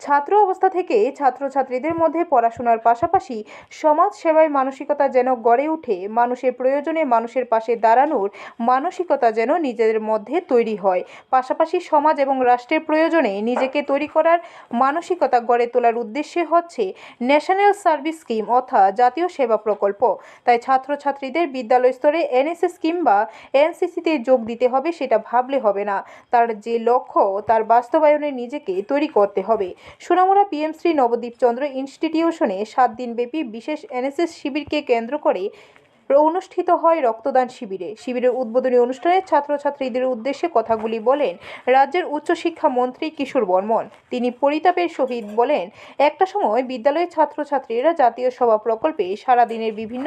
ছাত্র অবস্থা থেকে ছাত্রছাত্রীদের মধ্যে পড়াশোনার পাশাপাশি সমাজ সেবায় মানসিকতা যেন গড়ে উঠে মানুষের প্রয়োজনে মানুষের পাশে দাঁড়ানোর মানসিকতা যেন নিজেদের মধ্যে তৈরি হয়। পাশাপাশি সমাজ এবং রাষ্ট্রের প্রয়োজনে নিজেকে তৈরি করার মানসিকতা গড়ে তোলার উদ্দেশ্যে হচ্ছে ন্যাশনাল সার্ভিস স্কিম অর্থাৎ জাতীয় সেবা প্রকল্প। তাই ছাত্রছাত্রীদের বিদ্যালয় স্তরে এনএসএস কিংবা এনসিসিতে যোগ দিতে হবে সেটা ভাবলে হবে না। তার যে লক্ষ্য, তার বাস্তবায়নে নিজেকে তৈরি করতে হবে। সোনামুড়া পিএমশ্রী নবদ্বীপ চন্দ্র ইনস্টিটিউশনে সাত দিনব্যাপী বিশেষ এনএসএস শিবিরকে কেন্দ্র করে অনুষ্ঠিত হয় রক্তদান শিবিরে। শিবিরের উদ্বোধনী অনুষ্ঠানে ছাত্রছাত্রীদের উদ্দেশ্যে কথাগুলি বলেন রাজ্যের উচ্চশিক্ষা মন্ত্রী কিশোর বর্মন। তিনি পরিতাপের সহিত বলেন, একটা সময় বিদ্যালয়ের ছাত্রছাত্রীরা জাতীয় সভা প্রকল্পে সারাদিনের বিভিন্ন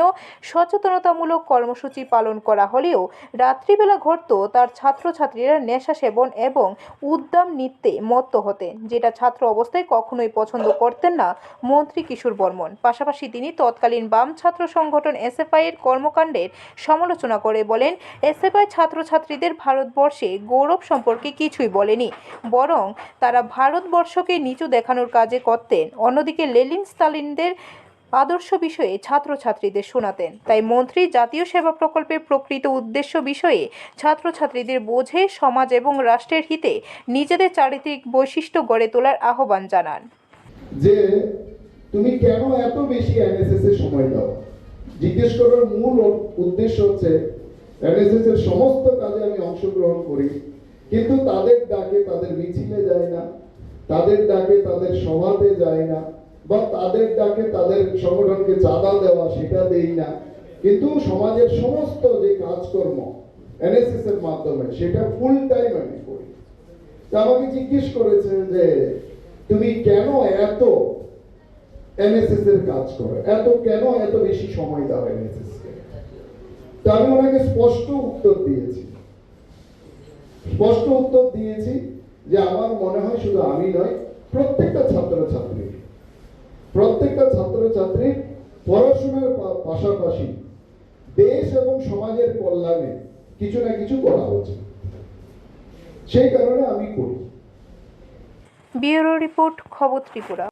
সচেতনতামূলক কর্মসূচি পালন করা হলেও রাত্রিবেলা ঘটত তার ছাত্রছাত্রীরা নেশা সেবন এবং উদ্দাম নৃত্যে মত্ত হতেন, যেটা ছাত্র অবস্থায় কখনোই পছন্দ করতেন না মন্ত্রী কিশোর বর্মন। পাশাপাশি তিনি তৎকালীন বাম ছাত্র সংগঠন এসএফআই এর কর্মকাণ্ডের সমালোচনা করে বলেন, এসএফআই ছাত্রছাত্রীদের ভারতবর্ষে গৌরব সম্পর্কে কিছুই বলেনি, বরং তারা ভারতবর্ষকে নিচু দেখানোর কাজে করতেন। অন্যদিকে লেলিন স্তালিনদের আদর্শ বিষয়ে ছাত্রছাত্রীদের শোনাতেন। তাই মন্ত্রী জাতীয় সেবা প্রকল্পের প্রকৃত উদ্দেশ্য বিষয়ে ছাত্রছাত্রীদের বোঝে সমাজ এবং রাষ্ট্রের হিতে নিজেদের চারিত্রিক বৈশিষ্ট্য গড়ে তোলার আহ্বান জানান। যে, তুমি কেন এত বেশি এনএসএস সময় দাও? জিজ্ঞেস করার মূল উদ্দেশ্য হচ্ছে এনএসএস এর সমস্ত কাজে আমি অংশগ্রহণ করি, কিন্তু তাদের ডাকে তাদের মিছিলে যায় না, তাদের ডাকে তাদের সভাতে যায় না, বা তাদের ডাকে তাদের সংগঠনকে চাঁদা দেওয়া সেটা দেই না। কিন্তু সমাজের সমস্ত যে কাজকর্ম এনএসএস এর মাধ্যমে, সেটা ফুল টাইম আমি করি। আমাকে জিজ্ঞেস করেছে যে, তুমি কেন এত এনএসএস এর কাজ করো। এত কেন এত বেশি সময় দাও এনএসএস কে? আমি ওনাকে স্পষ্ট উত্তর দিয়েছি। স্পষ্ট উত্তর দিয়েছি যে আমার মনে হয় শুধু আমি নয়, প্রত্যেকটা প্রত্যেকটা পড়াশোনার পাশাপাশি দেশ এবং সমাজের কল্যাণে কিছু না কিছু করা উচিত। সেই কারণে আমি করি। ব্যুরো রিপোর্ট, খবর ত্রিপুরা।